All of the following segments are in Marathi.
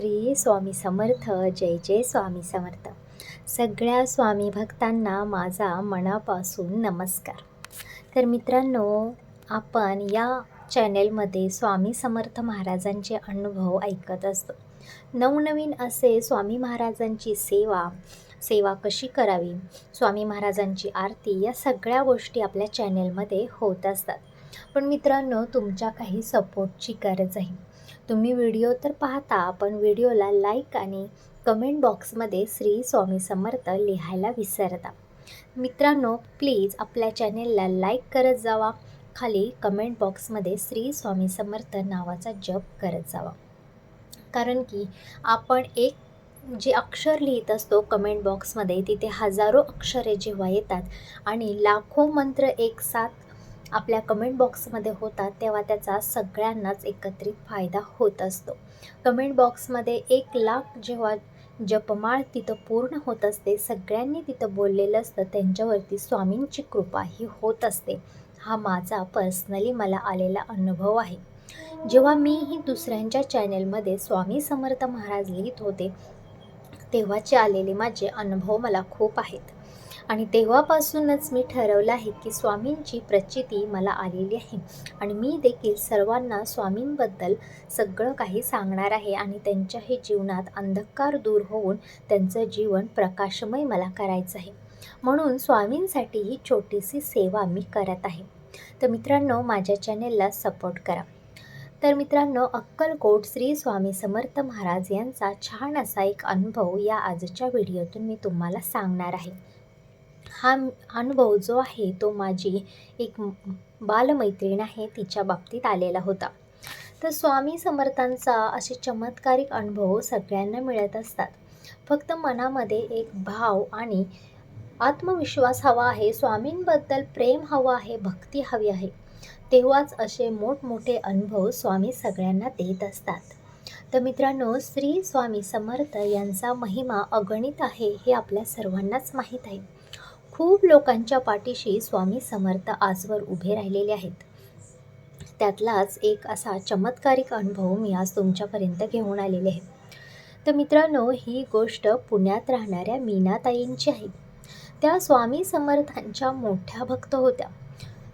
श्री स्वामी समर्थ जय जय स्वामी समर्थ. सगळ्या स्वामी भक्तांना माझा मनापासून नमस्कार. तर मित्रांनो आपण या चॅनेलमध्ये स्वामी समर्थ महाराजांचे अनुभव ऐकत असतो. नवनवीन असे स्वामी महाराजांची सेवा सेवा कशी करावी स्वामी महाराजांची आरती या सगळ्या गोष्टी आपल्या चॅनेलमध्ये होत असतात. पण मित्रांनो तुमच्या काही सपोर्टची गरज आहे तुम्ही व्हिडिओ तर पाहता पण व्हिडिओला लाईक आणि कमेंट बॉक्समध्ये श्री स्वामी समर्थ लिहायला विसरता. मित्रांनो प्लीज आपल्या चॅनेलला लाईक करत जावा. खाली कमेंट बॉक्समध्ये श्री स्वामी समर्थ नावाचा जप करत जावा. कारण की आपण एक जे अक्षर लिहित असतो कमेंट बॉक्समध्ये तिथे हजारो अक्षरे जेव्हा येतात आणि लाखो मंत्र एक साथ आपल्या कमेंट बॉक्समध्ये होतात तेव्हा त्याचा सगळ्यांनाच एकत्रित फायदा होत असतो. कमेंट बॉक्समध्ये एक लाख जेव्हा जपमाळ तिथं पूर्ण होत असते सगळ्यांनी तिथं बोललेलं असतं त्यांच्यावरती स्वामींची कृपा ही होत असते. हा माझा पर्सनली मला आलेला अनुभव आहे. जेव्हा मीही दुसऱ्यांच्या चॅनेलमध्ये स्वामी समर्थ महाराज लिहित होते तेव्हाचे आलेले माझे अनुभव मला खूप आहेत. आणि तेव्हापासूनच मी ठरवलं आहे की स्वामींची प्रचिती मला आलेली आहे. आणि मी देखील सर्वांना स्वामींबद्दल सगळं काही सांगणार आहे आणि त्यांच्याही जीवनात अंधकार दूर होऊन त्यांचं जीवन प्रकाशमय मला करायचं आहे. म्हणून स्वामींसाठी ही छोटीशी सेवा मी करत आहे. तर मित्रांनो माझ्या चॅनेलला सपोर्ट करा. तर मित्रांनो अक्कलकोट श्री स्वामी समर्थ महाराज यांचा छान असा एक अनुभव या आजच्या व्हिडिओतून मी तुम्हाला सांगणार आहे. हा अनुभव जो आहे तो माझी एक बालमैत्रीण आहे तिच्या बाबतीत आलेला होता. तर स्वामी समर्थांचा असे चमत्कारिक अनुभव सगळ्यांना मिळत असतात. फक्त मनामध्ये एक भाव आणि आत्मविश्वास हवा आहे स्वामींबद्दल प्रेम हवं आहे भक्ती हवी आहे तेव्हाच असे मोठमोठे अनुभव स्वामी सगळ्यांना देत असतात. तर मित्रांनो श्री स्वामी समर्थ यांचा महिमा अगणित आहे हे आपल्या सर्वांनाच माहीत आहे. खूप लोकांच्या पाठीशी स्वामी समर्थ आजवर उभे राहिलेले आहेत. त्यातलाच एक असा चमत्कारिक अनुभव मी आज तुमच्यापर्यंत घेऊन आलेले आहे. तर मित्रांनो ही गोष्ट पुण्यात राहणाऱ्या मीनाताईंची आहे. त्या स्वामी समर्थांच्या मोठ्या भक्त होत्या.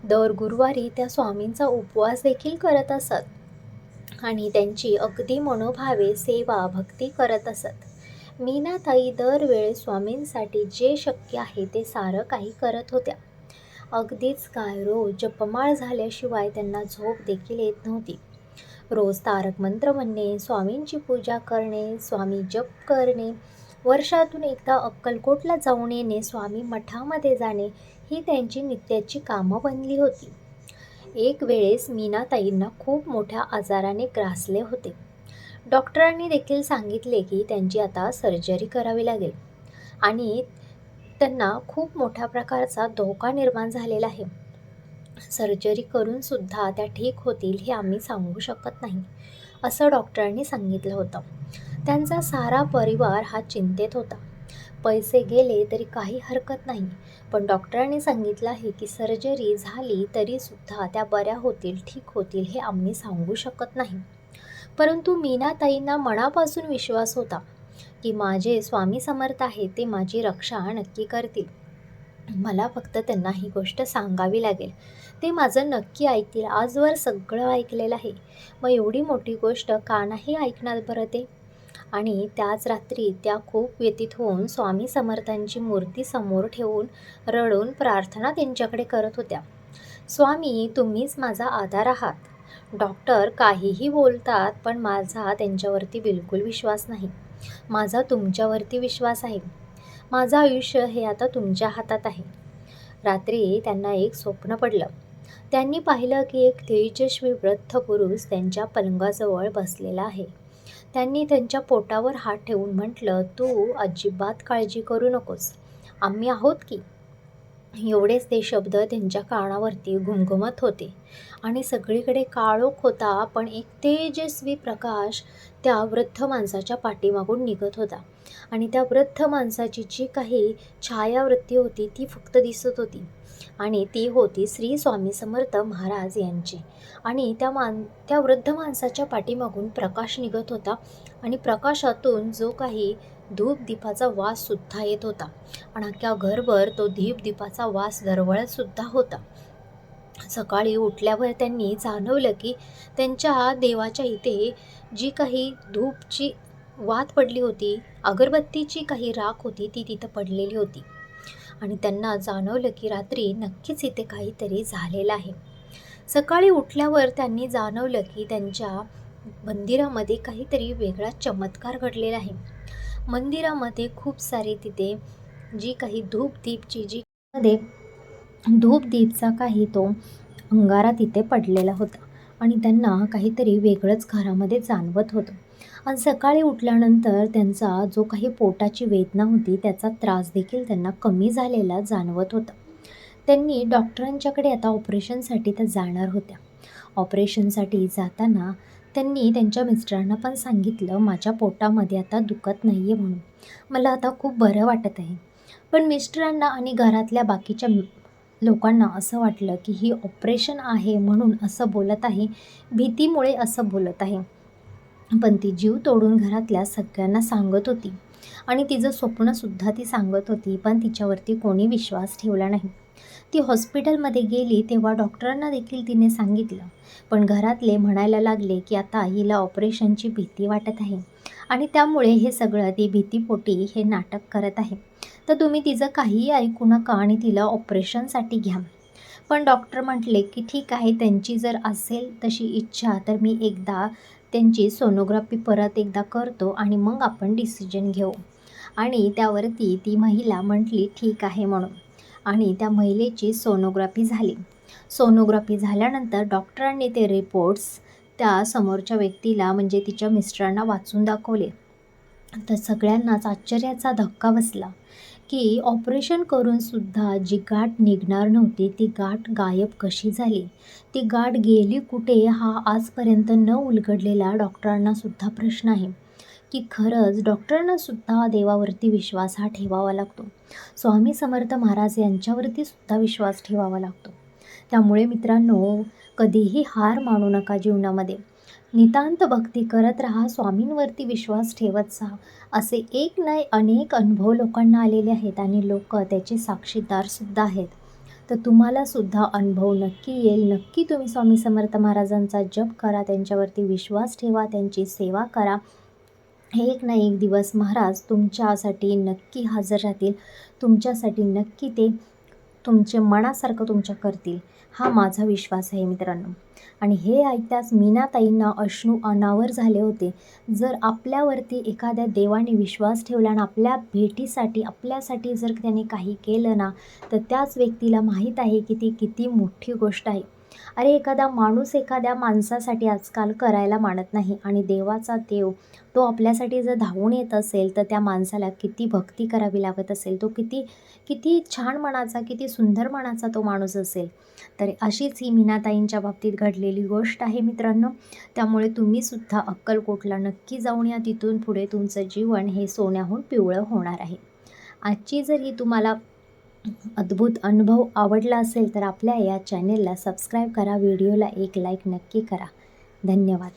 दर गुरुवारी त्या स्वामींचा उपवास देखील करत असत आणि त्यांची अगदी मनोभावे सेवा भक्ती करत असत. मीनाताई दरवेळी स्वामींसाठी जे शक्य आहे ते सारं काही करत होत्या. अगदीच काय रोज जपमाळ झाल्याशिवाय त्यांना झोप देखील येत नव्हती. रोज तारक मंत्र म्हणणे स्वामींची पूजा करणे स्वामी जप करणे वर्षातून एकदा अक्कलकोटला जाऊन येणे स्वामी मठामध्ये जाणे ही त्यांची नित्याची कामं बनली होती. एक वेळेस मीनाताईंना खूप मोठ्या आजाराने ग्रासले होते. डॉक्टरांनी देखील सांगितले की त्यांची आता सर्जरी करावी लागेल. आणि त्यांना खूप मोठ्या प्रकारचा धोका निर्माण झालेला आहे. सर्जरी करूनसुद्धा त्या ठीक होतील हे आम्ही सांगू शकत नाही असं डॉक्टरांनी सांगितलं होतं. त्यांचा सारा परिवार हा चिंतेत होता. पैसे गेले तरी काही हरकत नाही पण डॉक्टरांनी सांगितलं आहे की सर्जरी झाली तरीसुद्धा त्या बऱ्या होतील ठीक होतील हे आम्ही सांगू शकत नाही. परंतु मीनाताईंना मनापासून विश्वास होता की माझे स्वामी समर्थ आहे ते माझी रक्षा नक्की करतील. मला फक्त त्यांना ही गोष्ट सांगावी लागेल. ते माझं नक्की ऐकतील. आजवर सगळं ऐकलेलं आहे. मग एवढी मोठी गोष्ट का नाही ऐकणार बरं ते? आणि त्याच रात्री त्या खूप व्यतीत होऊन स्वामी समर्थांची मूर्ती समोर ठेवून रडून प्रार्थना त्यांच्याकडे करत होत्या. स्वामी तुम्हीच माझा आधार आहात. डॉक्टर काहीही बोलतात पण माझा त्यांच्यावरती बिलकुल विश्वास नाही. माझा तुमच्यावरती विश्वास आहे. माझं आयुष्य हे आता तुमच्या हातात आहे. रात्री त्यांना एक स्वप्न पडलं. त्यांनी पाहिलं की एक तेजस्वी वृद्ध पुरुष त्यांच्या पलंगाजवळ बसलेला आहे. त्यांनी त्यांच्या पोटावर हात ठेवून म्हटलं तू अजिबात काळजी करू नकोस. आम्ही आहोत की? एवढेच ते शब्द त्यांच्या कानावरती घुमघुमत होते. आणि सगळीकडे काळोख होता पण एक तेजस्वी प्रकाश त्या वृद्ध माणसाच्या पाठीमागून निघत होता. आणि त्या वृद्ध माणसाची जी काही छायावृत्ती होती ती फक्त दिसत होती. आणि ती होती श्री स्वामी समर्थ महाराज यांची. आणि त्या मान त्या वृद्ध माणसाच्या पाठीमागून प्रकाश निघत होता. आणि प्रकाशातून जो काही धूप दीपाचा वाससुद्धा येत होता. आणि अख्ख्या घरभर तो धीप दीपाचा वास दरवळतसुद्धा होता. सकाळी उठल्यावर त्यांनी जाणवलं की त्यांच्या देवाच्या इथे जी काही धूपची वात पडली होती अगरबत्तीची काही राख होती ती तिथं पडलेली होती. आणि त्यांना जाणवलं की रात्री नक्कीच इथे काहीतरी झालेलं आहे. सकाळी उठल्यावर त्यांनी जाणवलं की त्यांच्या मंदिरामध्ये काहीतरी वेगळा चमत्कार घडलेला आहे. मंदिरामध्ये खूप सारे तिथे जी काही धूपदीपची जी मध्ये धूपदीपचा काही तो अंगारा तिथे पडलेला होता. आणि त्यांना काहीतरी वेगळंच घरामध्ये जाणवत होतं. आणि सकाळी उठल्यानंतर त्यांचा जो काही पोटाची वेदना होती त्याचा त्रास देखील त्यांना कमी झालेला जाणवत होता. त्यांनी डॉक्टरांच्याकडे आता ऑपरेशनसाठी तर जाणार होत्या. ऑपरेशनसाठी जाताना त्यांनी त्यांच्या मिस्टरांना पण सांगितलं माझ्या पोटामध्ये आता दुखत नाही आहे म्हणून. मला आता खूप बरं वाटत आहे. पण मिस्टरांना आणि घरातल्या बाकीच्या लोकांना असं वाटलं की ही ऑपरेशन आहे म्हणून असं बोलत आहे भीतीमुळे असं बोलत आहे. पण ती जीव तोडून घरातल्या सगळ्यांना सांगत होती. आणि तिचं स्वप्नसुद्धा ती सांगत होती पण तिच्यावरती कोणी विश्वास ठेवला नाही. ती हॉस्पिटलमध्ये गेली तेव्हा डॉक्टरांना देखील तिने सांगितलं. पण घरातले म्हणायला लागले की आता हिला ऑपरेशनची भीती वाटत आहे आणि त्यामुळे हे सगळं ती भीतीपोटी हे नाटक करत आहे. तर तुम्ही तिचं काहीही ऐकू नका आणि तिला ऑपरेशनसाठी घ्या. पण डॉक्टर म्हटले की ठीक आहे त्यांची जर असेल तशी इच्छा तर मी एकदा त्यांची सोनोग्राफी परत एकदा करतो आणि मग आपण डिसिजन घेऊ. आणि त्यावरती ती महिला म्हटली ठीक आहे म्हणून. आणि त्या महिलेची सोनोग्राफी झाली. सोनोग्राफी झाल्यानंतर डॉक्टरांनी ते रिपोर्ट्स त्या समोरच्या व्यक्तीला म्हणजे तिच्या मिस्टरांना वाचून दाखवले. तर सगळ्यांनाच आश्चर्याचा धक्का बसला. की ऑपरेशन करूनसुद्धा जी गाठ निघणार नव्हती ती गाठ गायब कशी झाली? ती गाठ गेली कुठे हा आजपर्यंत न उलगडलेला डॉक्टरांनासुद्धा प्रश्न आहे. की खरंच डॉक्टरांनासुद्धा देवावरती विश्वास हा ठेवावा लागतो. स्वामी समर्थ महाराज यांच्यावरती सुद्धा विश्वास ठेवावा लागतो. त्यामुळे मित्रांनो कधीही हार मानू नका जीवनामध्ये. नितांत भक्ती करत राहा स्वामींवरती विश्वास ठेवत जा असे एक नाही अनेक अनुभव लोकांना आलेले आहेत आणि लोक त्याचे साक्षीदारसुद्धा आहेत. तर तुम्हालासुद्धा अनुभव नक्की येईल. नक्की तुम्ही स्वामी समर्थ महाराजांचा जप करा त्यांच्यावरती विश्वास ठेवा त्यांची सेवा करा. एक ना एक दिवस महाराज तुमच्यासाठी नक्की हजर राहतील. तुमच्यासाठी नक्की ते तुमचे मनासारखं तुमच्या करतील हा माझा विश्वास आहे मित्रांनो. आणि हे ऐकताच मीनाताईंना अश्रू अनावर झाले होते. जर आपल्यावरती एखाद्या देवाने विश्वास ठेवला आणि आपल्या भेटीसाठी आपल्यासाठी जर त्याने काही केलं ना तर त्याच व्यक्तीला माहीत आहे की ती किती मोठी गोष्ट आहे. अरे एखादा माणूस एखाद्या माणसासाठी आजकाल करायला मानत नाही आणि देवाचा देव तो आपल्यासाठी जर धावून येत असेल तर त्या माणसाला किती भक्ती करावी लागत असेल? तो किती किती छान मनाचा किती सुंदर मनाचा तो माणूस असेल? तर अशीच ही मीनाताईंच्या बाबतीत घडलेली गोष्ट आहे मित्रांनो. त्यामुळे तुम्हीसुद्धा अक्कलकोटला नक्की जाऊन या. तिथून पुढे तुमचं जीवन हे सोन्याहून पिवळं होणार आहे. आजची जर ही तुम्हाला अद्भुत अनुभव आवडला असेल तर आपल्या या चॅनेलला सबस्क्राईब करा व्हिडिओला एक लाईक नक्की करा. धन्यवाद.